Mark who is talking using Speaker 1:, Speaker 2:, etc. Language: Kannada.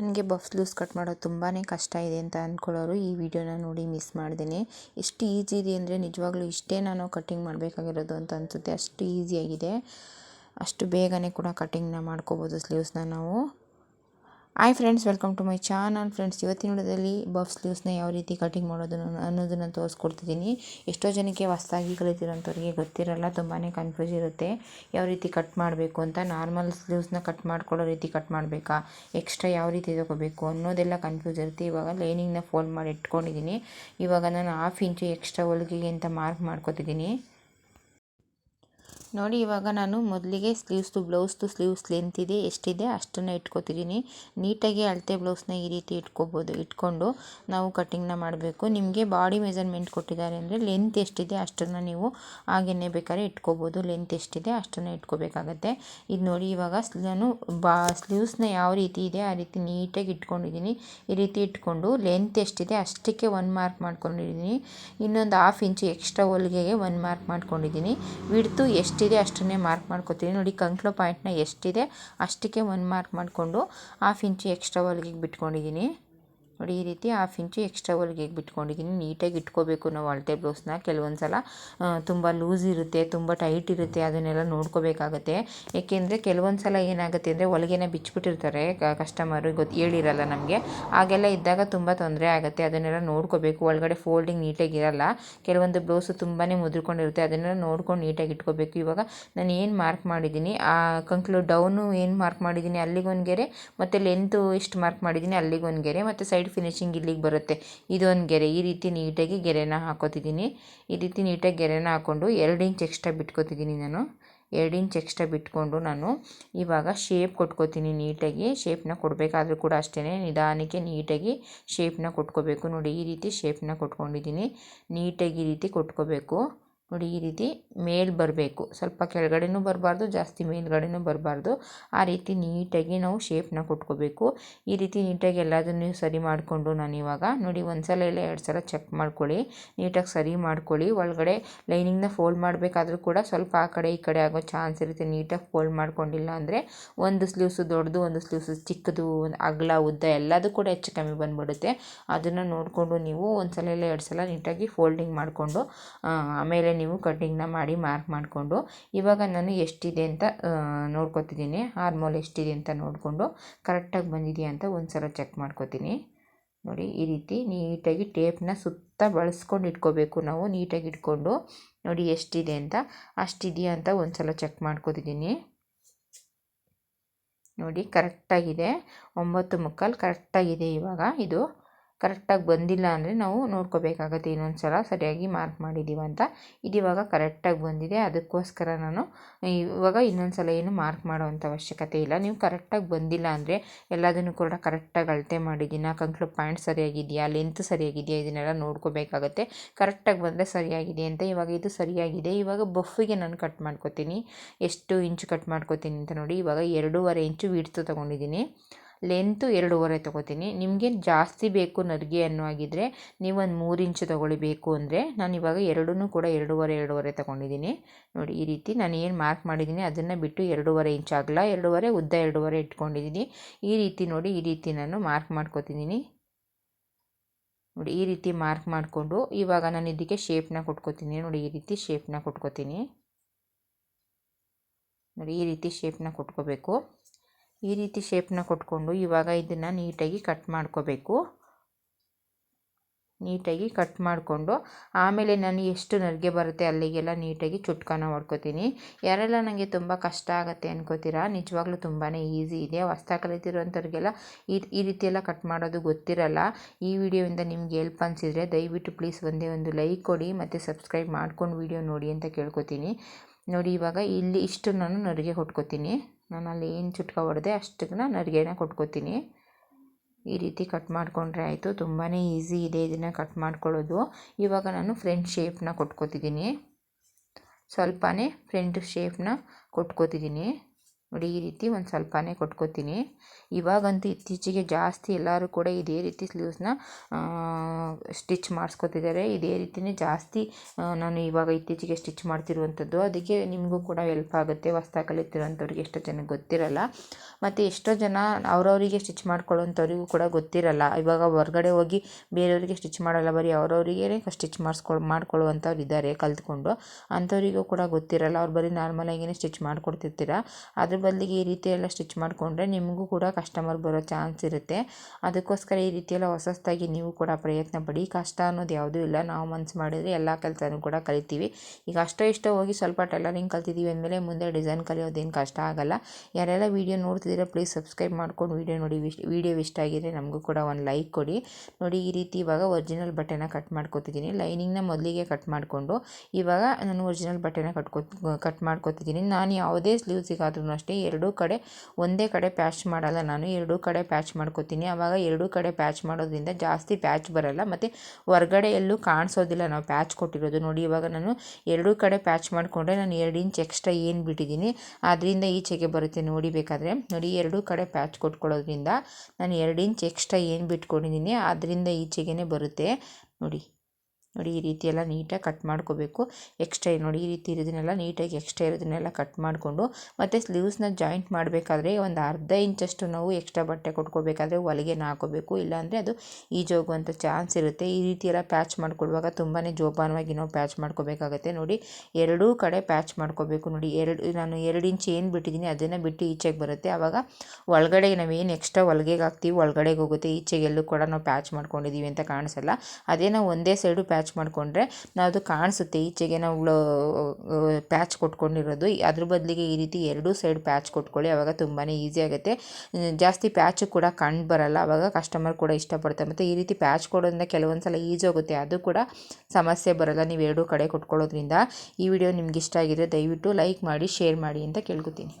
Speaker 1: ನನಗೆ ಬಫ್ ಲೂಸ್ ಕಟ್ ಮಾಡೋದು ತುಂಬಾ ಕಷ್ಟ ಇದೆ ಅಂತ ಅಂದ್ಕೊಳ್ಳೋರು ಈ ವಿಡಿಯೋನ ನೋಡಿ ಮಿಸ್ ಮಾಡ್ದೇನೆ. ಎಷ್ಟು ಈಸಿ ಇದೆ ಅಂದರೆ ನಿಜವಾಗ್ಲೂ ಇಷ್ಟೇ ನಾನು ಕಟ್ಟಿಂಗ್ ಮಾಡಬೇಕಾಗಿರೋದು ಅಂತ ಅನಿಸುತ್ತೆ. ಅಷ್ಟು ಈಸಿಯಾಗಿದೆ ಅಷ್ಟು ಬೇಗನೆ ಕೂಡ ಕಟ್ಟಿಂಗ್ನ ಮಾಡ್ಕೋಬೋದು ಸ್ಲೀವ್ಸ್ನ ನಾವು. Hi friends welcome to my channel friends ಇವತ್ತಿನ ವಿಡಿಯೋದಲ್ಲಿ ಬಫ್ ಸ್ಲೀವ್ಸ್ನ ಯಾವ ರೀತಿ ಕಟಿಂಗ್ ಮಾಡೋದು ಅನ್ನೋದನ್ನು ತೋರಿಸ್ಕೊಡ್ತಿದ್ದೀನಿ. ಎಷ್ಟೋ ಜನಕ್ಕೆ ಹೊಸದಾಗಿ ಕಲಿತಿರೋಂಥವ್ರಿಗೆ ಗೊತ್ತಿರಲ್ಲ ತುಂಬಾ ಕನ್ಫ್ಯೂಸ್ ಇರುತ್ತೆ. ಯಾವ ರೀತಿ ಕಟ್ ಮಾಡಬೇಕು ಅಂತ ನಾರ್ಮಲ್ ಸ್ಲೀವ್ಸ್ನ ಕಟ್ ಮಾಡ್ಕೊಳ್ಳೋ ರೀತಿ ಕಟ್ ಮಾಡಬೇಕಾ? ಎಕ್ಸ್ಟ್ರಾ ಯಾವ ರೀತಿ ತೊಗೋಬೇಕು ಅನ್ನೋದೆಲ್ಲ ಕನ್ಫ್ಯೂಸ್ ಇರುತ್ತೆ. ಇವಾಗ ಲೈನಿಂಗ್ನ ಫೋಲ್ಡ್ ಮಾಡಿ ಇಟ್ಕೊಂಡಿದ್ದೀನಿ. ಇವಾಗ ನಾನು ಹಾಫ್ ಇಂಚು ಎಕ್ಸ್ಟ್ರಾ ಹೊಲಿಗೆಗೆ ಅಂತ ಮಾರ್ಕ್ ಮಾಡ್ಕೊತಿದ್ದೀನಿ. ನೋಡಿ, ಇವಾಗ ನಾನು ಮೊದಲಿಗೆ ಸ್ಲೀವ್ಸ್ದು ಬ್ಲೌಸ್ದು ಸ್ಲೀವ್ಸ್ ಲೆಂತ್ ಇದೆ, ಎಷ್ಟಿದೆ ಅಷ್ಟನ್ನು ಇಟ್ಕೋತಿದ್ದೀನಿ. ನೀಟಾಗಿ ಅಳತೆ ಬ್ಲೌಸ್ನ ಈ ರೀತಿ ಇಟ್ಕೋಬೋದು. ಇಟ್ಕೊಂಡು ನಾವು ಕಟ್ಟಿಂಗ್ನ ಮಾಡಬೇಕು. ನಿಮಗೆ ಬಾಡಿ ಮೆಜರ್ಮೆಂಟ್ ಕೊಟ್ಟಿದ್ದಾರೆ ಅಂದರೆ ಲೆಂತ್ ಎಷ್ಟಿದೆ ಅಷ್ಟನ್ನು ನೀವು ಹಾಗೆಯೇ ಬೇಕಾದ್ರೆ ಇಟ್ಕೋಬೋದು. ಲೆಂತ್ ಎಷ್ಟಿದೆ ಅಷ್ಟನ್ನು ಇಟ್ಕೋಬೇಕಾಗತ್ತೆ. ಇದು ನೋಡಿ, ಇವಾಗ ನಾನು ಬಾ, ಸ್ಲೀವ್ಸ್ನ ಯಾವ ರೀತಿ ಇದೆ ಆ ರೀತಿ ನೀಟಾಗಿ ಇಟ್ಕೊಂಡಿದ್ದೀನಿ. ಈ ರೀತಿ ಇಟ್ಕೊಂಡು ಲೆಂತ್ ಎಷ್ಟಿದೆ ಅಷ್ಟಕ್ಕೆ ಒನ್ ಮಾರ್ಕ್ ಮಾಡ್ಕೊಂಡಿದ್ದೀನಿ. ಇನ್ನೊಂದು ಹಾಫ್ ಇಂಚು ಎಕ್ಸ್ಟ್ರಾ ಹೊಲಿಗೆಗೆ ಒನ್ ಮಾರ್ಕ್ ಮಾಡ್ಕೊಂಡಿದ್ದೀನಿ. ವಿಡ್ತು ಎಷ್ಟು ಎಷ್ಟಿದೆ ಅಷ್ಟನ್ನೇ ಮಾರ್ಕ್ ಮಾಡ್ಕೋತೀನಿ. ನೋಡಿ ಕಂಕ್ಳು ಪಾಯಿಂಟ್ನ ಎಷ್ಟಿದೆ ಅಷ್ಟಕ್ಕೆ ಒಂದು ಮಾರ್ಕ್ ಮಾಡಿಕೊಂಡು ಹಾಫ್ ಇಂಚು ಎಕ್ಸ್ಟ್ರಾ ಹೊಲಿಗೆಗೆ ಬಿಟ್ಕೊಂಡಿದ್ದೀನಿ. ನೋಡಿ, ಈ ರೀತಿ ಹಾಫ್ ಇಂಚು ಎಕ್ಸ್ಟ್ರಾ ಹೊಲಿಗೆ ಬಿಟ್ಕೊಂಡಿದ್ದೀನಿ ನೀಟಾಗಿ ಇಟ್ಕೋಬೇಕು ನಾವು ಅಳತೆ ಬ್ಲೌಸ್ನ ಕೆಲವೊಂದು ಸಲ ತುಂಬ ಲೂಸ್ ಇರುತ್ತೆ, ತುಂಬ ಟೈಟ್ ಇರುತ್ತೆ, ಅದನ್ನೆಲ್ಲ ನೋಡ್ಕೋಬೇಕಾಗುತ್ತೆ. ಏಕೆಂದರೆ ಕೆಲವೊಂದು ಸಲ ಏನಾಗುತ್ತೆ ಅಂದರೆ ಹೊಲಿಗೆನ ಬಿಚ್ಚಿಬಿಟ್ಟಿರ್ತಾರೆ ಕಸ್ಟಮರು ಗೊತ್ತು ಹೇಳಿರಲ್ಲ ನಮಗೆ. ಹಾಗೆಲ್ಲ ಇದ್ದಾಗ ತುಂಬ ತೊಂದರೆ ಆಗುತ್ತೆ. ಅದನ್ನೆಲ್ಲ ನೋಡ್ಕೋಬೇಕು. ಒಳಗಡೆ ಫೋಲ್ಡಿಂಗ್ ನೀಟಾಗಿ ಇರಲ್ಲ. ಕೆಲವೊಂದು ಬ್ಲೌಸು ತುಂಬಾ ಮುದ್ರಿಕೊಂಡಿರುತ್ತೆ. ಅದನ್ನೆಲ್ಲ ನೋಡ್ಕೊಂಡು ನೀಟಾಗಿ ಇಟ್ಕೋಬೇಕು. ಇವಾಗ ನಾನು ಏನು ಮಾರ್ಕ್ ಮಾಡಿದ್ದೀನಿ? ಆ, ಕಂಕ್ಲು ಡೌನು ಏನು ಮಾರ್ಕ್ ಮಾಡಿದ್ದೀನಿ? ಅಲ್ಲಿಗೊಂದು ಗೆರೆ, ಮತ್ತು ಲೆಂತು ಇಷ್ಟು ಮಾರ್ಕ್ ಮಾಡಿದ್ದೀನಿ? ಅಲ್ಲಿಗೊಂದು ಗೆರೆ, ಮತ್ತು ಸೈಡ್ ಫಿನಿಶಿಂಗ್ ಇಲ್ಲಿಗೆ ಬರುತ್ತೆ. ಇದೊಂದು ಗೆರೆ. ಈ ರೀತಿ ನೀಟಾಗಿ ಗೆರೆನ ಹಾಕೋತಿದ್ದೀನಿ. ಈ ರೀತಿ ನೀಟಾಗಿ ಗೆರೆನ ಹಾಕ್ಕೊಂಡು ಎರಡು ಇಂಚ್ ಎಕ್ಸ್ಟ್ರಾ ಬಿಟ್ಕೋತಿದ್ದೀನಿ ನಾನು. ಎರಡು ಇಂಚ್ ಎಕ್ಸ್ಟ್ರಾ ಬಿಟ್ಕೊಂಡು ನಾನು ಇವಾಗ ಶೇಪ್ ಕೊಟ್ಕೋತೀನಿ ನೀಟಾಗಿ. ಶೇಪ್ನ ಕೊಡಬೇಕಾದ್ರೂ ಕೂಡ ಅಷ್ಟೇ ನಿಧಾನಕ್ಕೆ ನೀಟಾಗಿ ಶೇಪ್ನ ಕೊಟ್ಕೋಬೇಕು. ನೋಡಿ, ಈ ರೀತಿ ಶೇಪ್ನ ಕೊಟ್ಕೊಂಡಿದ್ದೀನಿ. ನೀಟಾಗಿ ಈ ರೀತಿ ಕೊಟ್ಕೋಬೇಕು. ನೋಡಿ, ಈ ರೀತಿ ಮೇಲೆ ಬರಬೇಕು. ಸ್ವಲ್ಪ ಕೆಳಗಡೆನೂ ಬರಬಾರ್ದು, ಜಾಸ್ತಿ ಮೇಲ್ಗಡೆನೂ ಬರಬಾರ್ದು. ಆ ರೀತಿ ನೀಟಾಗಿ ನಾವು ಶೇಪ್ನ ಕೊಟ್ಕೋಬೇಕು. ಈ ರೀತಿ ನೀಟಾಗಿ ಎಲ್ಲದನ್ನು ಸರಿ ಮಾಡಿಕೊಂಡು ನಾನು ಇವಾಗ, ನೋಡಿ ಒಂದು ಸಲ ಇಲ್ಲ, ಎರಡು ಸಲ ಚೆಕ್ ಮಾಡ್ಕೊಳ್ಳಿ. ನೀಟಾಗಿ ಸರಿ ಮಾಡ್ಕೊಳ್ಳಿ. ಒಳಗಡೆ ಲೈನಿಂಗ್ನ ಫೋಲ್ಡ್ ಮಾಡಬೇಕಾದ್ರೂ ಕೂಡ ಸ್ವಲ್ಪ ಆ ಕಡೆ, ಈ ಕಡೆ ಆಗೋ ಚಾನ್ಸ್ ಇರುತ್ತೆ ನೀಟಾಗಿ ಫೋಲ್ಡ್ ಮಾಡ್ಕೊಂಡಿಲ್ಲ ಅಂದರೆ. ಒಂದು ಸ್ಲೀವ್ಸು ದೊಡ್ಡದು, ಒಂದು ಸ್ಲೀವ್ಸು ಚಿಕ್ಕದು ಅಗಲ, ಉದ್ದ ಎಲ್ಲದೂ ಕೂಡ ಹೆಚ್ಚು ಕಮ್ಮಿ ಬಂದ್ಬಿಡುತ್ತೆ. ಅದನ್ನು ನೋಡಿಕೊಂಡು ನೀವು ಒಂದು ಸಲ ಇಲ್ಲ, ಎರಡು ಸಲ ನೀಟಾಗಿ ಫೋಲ್ಡಿಂಗ್ ಮಾಡಿಕೊಂಡು ಆಮೇಲೆ ನೀವು ಕಟ್ಟಿಂಗ್ನ ಮಾಡಿ ಮಾರ್ಕ್ ಮಾಡಿಕೊಂಡು ಇವಾಗ ನಾನು ಎಷ್ಟಿದೆ ಅಂತ ನೋಡ್ಕೊತಿದ್ದೀನಿ. ಹಾರ್ಮೋಲ್ ಎಷ್ಟಿದೆ ಅಂತ ನೋಡಿಕೊಂಡು ಕರೆಕ್ಟಾಗಿ ಬಂದಿದೆಯಾ ಅಂತ ಒಂದು ಸಲ ಚೆಕ್ ಮಾಡ್ಕೊತೀನಿ. ನೋಡಿ, ಈ ರೀತಿ ನೀಟಾಗಿ ಟೇಪ್ನ ಸುತ್ತ ಬಳಸ್ಕೊಂಡು ಇಟ್ಕೋಬೇಕು ನಾವು. ನೀಟಾಗಿ ಇಟ್ಕೊಂಡು ನೋಡಿ ಎಷ್ಟಿದೆ ಅಂತ, ಅಷ್ಟಿದೆಯಾ ಅಂತ ಒಂದು ಸಲ ಚೆಕ್ ಮಾಡ್ಕೊತಿದ್ದೀನಿ. ನೋಡಿ, ಕರೆಕ್ಟಾಗಿದೆ. ಒಂಬತ್ತು ಮುಕ್ಕಾಲು ಕರೆಕ್ಟಾಗಿದೆ ಇವಾಗ ಇದು. ಕರೆಕ್ಟಾಗಿ ಬಂದಿಲ್ಲ ಅಂದರೆ ನಾವು ನೋಡ್ಕೋಬೇಕಾಗತ್ತೆ ಇನ್ನೊಂದು ಸಲ ಸರಿಯಾಗಿ ಮಾರ್ಕ್ ಮಾಡಿದ್ದೀವಿ ಅಂತ. ಇದು ಇವಾಗ ಕರೆಕ್ಟಾಗಿ ಬಂದಿದೆ. ಅದಕ್ಕೋಸ್ಕರ ನಾನು ಇವಾಗ ಇನ್ನೊಂದು ಸಲ ಏನು ಮಾರ್ಕ್ ಮಾಡೋವಂಥ ಅವಶ್ಯಕತೆ ಇಲ್ಲ. ನೀವು ಕರೆಕ್ಟಾಗಿ ಬಂದಿಲ್ಲ ಅಂದರೆ ಎಲ್ಲದನ್ನು ಕೂಡ ಕರೆಕ್ಟಾಗಿ ಅಳತೆ ಮಾಡಿದ್ದೀನ? ಕಂಕ್ಳು ಪಾಯಿಂಟ್ ಸರಿಯಾಗಿದೆಯಾ? ಲೆಂತ್ ಸರಿಯಾಗಿದೆಯಾ? ಇದನ್ನೆಲ್ಲ ನೋಡ್ಕೋಬೇಕಾಗತ್ತೆ. ಕರೆಕ್ಟಾಗಿ ಬಂದರೆ ಸರಿಯಾಗಿದೆ ಅಂತ. ಇವಾಗ ಇದು ಸರಿಯಾಗಿದೆ. ಇವಾಗ ಬಫ್ಗೆ ನಾನು ಕಟ್ ಮಾಡ್ಕೋತೀನಿ. ಎಷ್ಟು ಇಂಚು ಕಟ್ ಮಾಡ್ಕೋತೀನಿ ಅಂತ ನೋಡಿ. ಇವಾಗ ಎರಡೂವರೆ ಇಂಚು ವಿಡ್ತು ತೊಗೊಂಡಿದ್ದೀನಿ. ಲೆಂತು ಎರಡೂವರೆ ತೊಗೋತೀನಿ. ನಿಮಗೆ ಜಾಸ್ತಿ ಬೇಕು ನರಿಗೆ ಅನ್ನೋ ನೀವು ಒಂದು ಮೂರು ಇಂಚು ತೊಗೊಳ್ಳಿ ಬೇಕು ಅಂದರೆ ನಾನು ಇವಾಗ ಎರಡೂ ಕೂಡ ಎರಡೂವರೆ ಎರಡೂವರೆ ತೊಗೊಂಡಿದ್ದೀನಿ ನೋಡಿ, ಈ ರೀತಿ ನಾನು ಏನು ಮಾರ್ಕ್ ಮಾಡಿದ್ದೀನಿ ಅದನ್ನು ಬಿಟ್ಟು ಎರಡೂವರೆ ಇಂಚ್ ಆಗಲ್ಲ ಎರಡೂವರೆ ಉದ್ದ ಎರಡೂವರೆ ಇಟ್ಕೊಂಡಿದ್ದೀನಿ ಈ ರೀತಿ ನೋಡಿ, ಈ ರೀತಿ ನಾನು ಮಾರ್ಕ್ ಮಾಡ್ಕೋತಿದ್ದೀನಿ ನೋಡಿ, ಈ ರೀತಿ ಮಾರ್ಕ್ ಮಾಡಿಕೊಂಡು ಇವಾಗ ನಾನು ಇದಕ್ಕೆ ಶೇಪ್ನ ಕೊಟ್ಕೋತೀನಿ. ನೋಡಿ, ಈ ರೀತಿ ಶೇಪ್ನ ಕೊಟ್ಕೋತೀನಿ. ನೋಡಿ, ಈ ರೀತಿ ಶೇಪ್ನ ಕೊಟ್ಕೋಬೇಕು. ಈ ರೀತಿ ಶೇಪ್ನ ಕೊಟ್ಕೊಂಡು ಇವಾಗ ಇದನ್ನು ನೀಟಾಗಿ ಕಟ್ ಮಾಡ್ಕೋಬೇಕು. ನೀಟಾಗಿ ಕಟ್ ಮಾಡಿಕೊಂಡು ಆಮೇಲೆ ನಾನು ಎಷ್ಟು ನರಿಗೆ ಬರುತ್ತೆ ಅಲ್ಲಿಗೆಲ್ಲ ನೀಟಾಗಿ ಚುಟ್ಕಾನ ಹೊಡ್ಕೋತೀನಿ ಯಾರೆಲ್ಲ ನನಗೆ ತುಂಬ ಕಷ್ಟ ಆಗುತ್ತೆ ಅನ್ಕೋತೀರಾ? ನಿಜವಾಗ್ಲೂ ತುಂಬಾ ಈಸಿ ಇದೆ. ಹೊಸ್ದಾಗಿ ಕಲಿತಿರೋಂಥವ್ರಿಗೆಲ್ಲ ಈ ಈ ರೀತಿಯೆಲ್ಲ ಕಟ್ ಮಾಡೋದು ಗೊತ್ತಿರಲ್ಲ. ಈ ವಿಡಿಯೋಯಿಂದ ನಿಮ್ಗೆ ಹೆಲ್ಪ್ ಅನಿಸಿದರೆ ದಯವಿಟ್ಟು ಪ್ಲೀಸ್ ಒಂದೇ ಒಂದು ಲೈಕ್ ಕೊಡಿ, ಮತ್ತು ಸಬ್ಸ್ಕ್ರೈಬ್ ಮಾಡ್ಕೊಂಡು ವಿಡಿಯೋ ನೋಡಿ ಅಂತ ಕೇಳ್ಕೊತೀನಿ. ನೋಡಿ ಇವಾಗ ಇಲ್ಲಿ ಇಷ್ಟು ನಾನು ನರಿಗೆ ಕೊಟ್ಕೋತೀನಿ. ನಾನು ಅಲ್ಲಿ ಏನು ಚುಟ್ಕ ಹೊಡೆದೆ ನಾನು ನರಿಗೆನ ಕೊಟ್ಕೋತೀನಿ. ಈ ರೀತಿ ಕಟ್ ಮಾಡಿಕೊಂಡ್ರೆ ಆಯಿತು. ತುಂಬಾ ಈಸಿ ಇದೆ ಇದನ್ನು ಕಟ್ ಮಾಡ್ಕೊಳ್ಳೋದು. ಇವಾಗ ನಾನು ಫ್ರಂಟ್ ಶೇಪ್ನ ಕೊಟ್ಕೋತಿದ್ದೀನಿ. ಸ್ವಲ್ಪನೇ ಫ್ರಂಟ್ ಶೇಪ್ನ ಕೊಟ್ಕೋತಿದ್ದೀನಿ. ನೋಡಿ, ಈ ರೀತಿ ಒಂದು ಸ್ವಲ್ಪನೇ ಕೊಟ್ಕೋತೀನಿ. ಇವಾಗಂತೂ ಇತ್ತೀಚೆಗೆ ಜಾಸ್ತಿ ಎಲ್ಲರೂ ಕೂಡ ಇದೇ ರೀತಿ ಸ್ಲೀವ್ಸ್ನ ಸ್ಟಿಚ್ ಮಾಡಿಸ್ಕೊತಿದ್ದಾರೆ. ಇದೇ ರೀತಿಯೇ ಜಾಸ್ತಿ ನಾನು ಇವಾಗ ಇತ್ತೀಚೆಗೆ ಸ್ಟಿಚ್ ಮಾಡ್ತಿರುವಂಥದ್ದು ಅದಕ್ಕೆ ನಿಮಗೂ ಕೂಡ ಹೆಲ್ಪ್ ಆಗುತ್ತೆ. ಹೊಸ್ದಾಗಿ ಕಲಿತಿರೋಂಥವ್ರಿಗೆ ಎಷ್ಟೋ ಜನಕ್ಕೆ ಗೊತ್ತಿರಲ್ಲ. ಮತ್ತು ಎಷ್ಟೋ ಜನ ಅವರವರಿಗೆ ಸ್ಟಿಚ್ ಮಾಡ್ಕೊಳ್ಳೋಂಥವ್ರಿಗೂ ಕೂಡ ಗೊತ್ತಿರಲ್ಲ. ಇವಾಗ ಹೊರಗಡೆ ಹೋಗಿ ಬೇರೆಯವರಿಗೆ ಸ್ಟಿಚ್ ಮಾಡಲ್ಲ. ಬರೀ ಅವರವರಿಗೇ ಸ್ಟಿಚ್ ಮಾಡಿಸ್ಕೊಳ್ ಮಾಡ್ಕೊಳ್ಳುವಂಥವ್ರು ಇದ್ದಾರೆ ಕಲ್ತ್ಕೊಂಡು. ಅಂಥವರಿಗೂ ಕೂಡ ಗೊತ್ತಿರಲ್ಲ. ಅವ್ರು ಬರೀ ನಾರ್ಮಲಾಗಿಯೇ ಸ್ಟಿಚ್ ಮಾಡಿಕೊಡ್ತಿರ್ತೀರ. ಅದ್ರ ಬದಲಿಗೆ ಈ ರೀತಿ ಎಲ್ಲ ಸ್ಟಿಚ್ ಮಾಡಿಕೊಂಡ್ರೆ ನಿಮಗೂ ಕೂಡ ಕಸ್ಟಮರ್ ಬರೋ ಚಾನ್ಸ್ ಇರುತ್ತೆ. ಅದಕ್ಕೋಸ್ಕರ ಈ ರೀತಿಯೆಲ್ಲ ಹೊಸದಾಗಿ ನೀವು ಕೂಡ ಪ್ರಯತ್ನ ಪಡಿ. ಕಷ್ಟ ಅನ್ನೋದು ಯಾವುದೂ ಇಲ್ಲ. ನಾವು ಮನ್ಸು ಮಾಡಿದರೆ ಎಲ್ಲ ಕೆಲಸನೂ ಕೂಡ ಕಲಿತೀವಿ. ಈಗ ಅಷ್ಟೋ ಇಷ್ಟೋ ಹೋಗಿ ಸ್ವಲ್ಪ ಟೈಲರಿಂಗ್ ಕಲ್ತಿದ್ದೀವಿ ಅಂದಮೇಲೆ ಮುಂದೆ ಡಿಸೈನ್ ಕಲಿಯೋದೇನು ಕಷ್ಟ ಆಗಲ್ಲ. ಯಾರೆಲ್ಲ ವೀಡಿಯೋ ನೋಡ್ತಿದ್ದೀರ ಪ್ಲೀಸ್ ಸಬ್ಸ್ಕ್ರೈಬ್ ಮಾಡ್ಕೊಂಡು ವೀಡಿಯೋ ನೋಡಿ. ವಿಡಿಯೋ ಇಷ್ಟ ಆಗಿದ್ರೆ ನಮಗೂ ಕೂಡ ಒಂದು ಲೈಕ್ ಕೊಡಿ. ನೋಡಿ ಈ ರೀತಿ ಇವಾಗ ಒರಿಜಿನಲ್ ಬಟ್ಟೆನ ಕಟ್ ಮಾಡ್ಕೊತಿದ್ದೀನಿ. ಲೈನಿಂಗ್ನ ಮೊದಲಿಗೆ ಕಟ್ ಮಾಡಿಕೊಂಡು ಇವಾಗ ನಾನು ಒರಿಜಿನಲ್ ಬಟ್ಟೆನ ಕಟ್ಕೊ, ಕಟ್ ಮಾಡ್ಕೊತಿದ್ದೀನಿ. ನಾನು ಯಾವುದೇ ಸ್ಲೀವ್ಸಿಗಾದ್ರೂ ಅಷ್ಟೇ ಎರಡೂ ಕಡೆ ಒಂದೇ ಕಡೆ ಪ್ಯಾಚ್ ಮಾಡಲ್ಲ ನಾನು. ಎರಡೂ ಕಡೆ ಪ್ಯಾಚ್ ಮಾಡ್ಕೊತೀನಿ. ಆವಾಗ ಎರಡೂ ಕಡೆ ಪ್ಯಾಚ್ ಮಾಡೋದ್ರಿಂದ ಜಾಸ್ತಿ ಪ್ಯಾಚ್ ಬರಲ್ಲ. ಮತ್ತು ಹೊರ್ಗಡೆ ಎಲ್ಲೂ ಕಾಣಿಸೋದಿಲ್ಲ. ನಾವು ಪ್ಯಾಚ್ ಕೊಟ್ಟಿರೋದು. ನೋಡಿ, ಇವಾಗ ನಾನು ಎರಡೂ ಕಡೆ ಪ್ಯಾಚ್ ಮಾಡಿಕೊಂಡ್ರೆ ನಾನು ಎರಡು ಇಂಚ್ ಎಕ್ಸ್ಟ್ರಾ ಏನು ಬಿಟ್ಟಿದ್ದೀನಿ, ಅದರಿಂದ ಈಚೆಗೆ ಬರುತ್ತೆ. ನೋಡಿ, ಬೇಕಾದರೆ ನೋಡಿ, ಎರಡೂ ಕಡೆ ಪ್ಯಾಚ್ ಕೊಟ್ಕೊಳ್ಳೋದ್ರಿಂದ ನಾನು ಎರಡು ಇಂಚ್ ಎಕ್ಸ್ಟ್ರಾ ಏನು ಬಿಟ್ಕೊಂಡಿದ್ದೀನಿ, ಅದರಿಂದ ಈಚೆಗೇ ಬರುತ್ತೆ. ನೋಡಿ. ನೋಡಿ, ಈ ರೀತಿ ಎಲ್ಲ ನೀಟಾಗಿ ಕಟ್ ಮಾಡ್ಕೋಬೇಕು. ಎಕ್ಸ್ಟ್ರಾ ನೋಡಿ, ಈ ರೀತಿ ಇರೋದನ್ನೆಲ್ಲ ನೀಟಾಗಿ ಎಕ್ಸ್ಟ್ರಾ ಇರೋದನ್ನೆಲ್ಲ ಕಟ್ ಮಾಡಿಕೊಂಡು, ಮತ್ತು ಸ್ಲೀವ್ಸ್ನ ಜಾಯಿಂಟ್ ಮಾಡಬೇಕಾದ್ರೆ ಒಂದು ಅರ್ಧ ಇಂಚಷ್ಟು ನಾವು ಎಕ್ಸ್ಟ್ರಾ ಬಟ್ಟೆ ಕೊಟ್ಕೋಬೇಕಾದ್ರೆ ಹೊಲಿಗೆನ ಹಾಕೋಬೇಕು. ಇಲ್ಲಾಂದರೆ ಅದು ಈಜೋಗುವಂಥ ಚಾನ್ಸ್ ಇರುತ್ತೆ. ಈ ರೀತಿ ಎಲ್ಲ ಪ್ಯಾಚ್ ಮಾಡಿಕೊಡುವಾಗ ತುಂಬಾ ಜೋಪಾನವಾಗಿ ನಾವು ಪ್ಯಾಚ್ ಮಾಡ್ಕೋಬೇಕಾಗತ್ತೆ. ನೋಡಿ, ಎರಡೂ ಕಡೆ ಪ್ಯಾಚ್ ಮಾಡ್ಕೋಬೇಕು. ನೋಡಿ, ಎರಡು, ನಾನು ಎರಡು ಇಂಚ್ ಏನು ಬಿಟ್ಟಿದ್ದೀನಿ ಅದನ್ನು ಬಿಟ್ಟು ಈಚೆಗೆ ಬರುತ್ತೆ. ಆವಾಗ ಒಳಗಡೆ ಏನು ಎಕ್ಸ್ಟ್ರಾ ಹೊಲಿಗೆಗೆ ಹಾಕ್ತೀವಿ, ಒಳಗಡೆಗೆ ಹೋಗುತ್ತೆ. ಈಚೆಗೆ ಎಲ್ಲೂ ಕೂಡ ನಾವು ಪ್ಯಾಚ್ ಮಾಡ್ಕೊಂಡಿದ್ದೀವಿ ಅಂತ ಕಾಣಿಸಲ್ಲ. ಅದೇ ನಾವು ಒಂದೇ ಸೈಡು ಪ್ಯಾಚ್ ಪ್ಯಾಚ್ ಮಾಡಿಕೊಂಡ್ರೆ ನಾವು ಅದು ಕಾಣಿಸುತ್ತೆ. ಈಚೆಗೆ ನಾವು ಪ್ಯಾಚ್ ಕೊಟ್ಕೊಂಡಿರೋದು. ಅದ್ರ ಬದಲಿಗೆ ಈ ರೀತಿ ಎರಡೂ ಸೈಡ್ ಪ್ಯಾಚ್ ಕೊಟ್ಕೊಳ್ಳಿ ಆವಾಗ ತುಂಬಾ ಈಸಿ ಆಗುತ್ತೆ. ಜಾಸ್ತಿ ಪ್ಯಾಚು ಕೂಡ ಕಂಡು ಬರಲ್ಲ ಆವಾಗ ಕಸ್ಟಮರ್ ಕೂಡ ಇಷ್ಟಪಡ್ತಾರೆ. ಮತ್ತು ಈ ರೀತಿ ಪ್ಯಾಚ್ ಕೊಡೋದ್ರಿಂದ ಕೆಲವೊಂದು ಸಲ ಈಜಿ ಹೋಗುತ್ತೆ. ಅದು ಕೂಡ ಸಮಸ್ಯೆ ಬರಲ್ಲ, ನೀವು ಎರಡೂ ಕಡೆ ಕೊಟ್ಕೊಳ್ಳೋದ್ರಿಂದ. ಈ ವಿಡಿಯೋ ನಿಮ್ಗೆ ಇಷ್ಟ ಆಗಿದ್ರೆ ದಯವಿಟ್ಟು ಲೈಕ್ ಮಾಡಿ, ಶೇರ್ ಮಾಡಿ ಅಂತ ಕೇಳ್ಕೊತೀನಿ.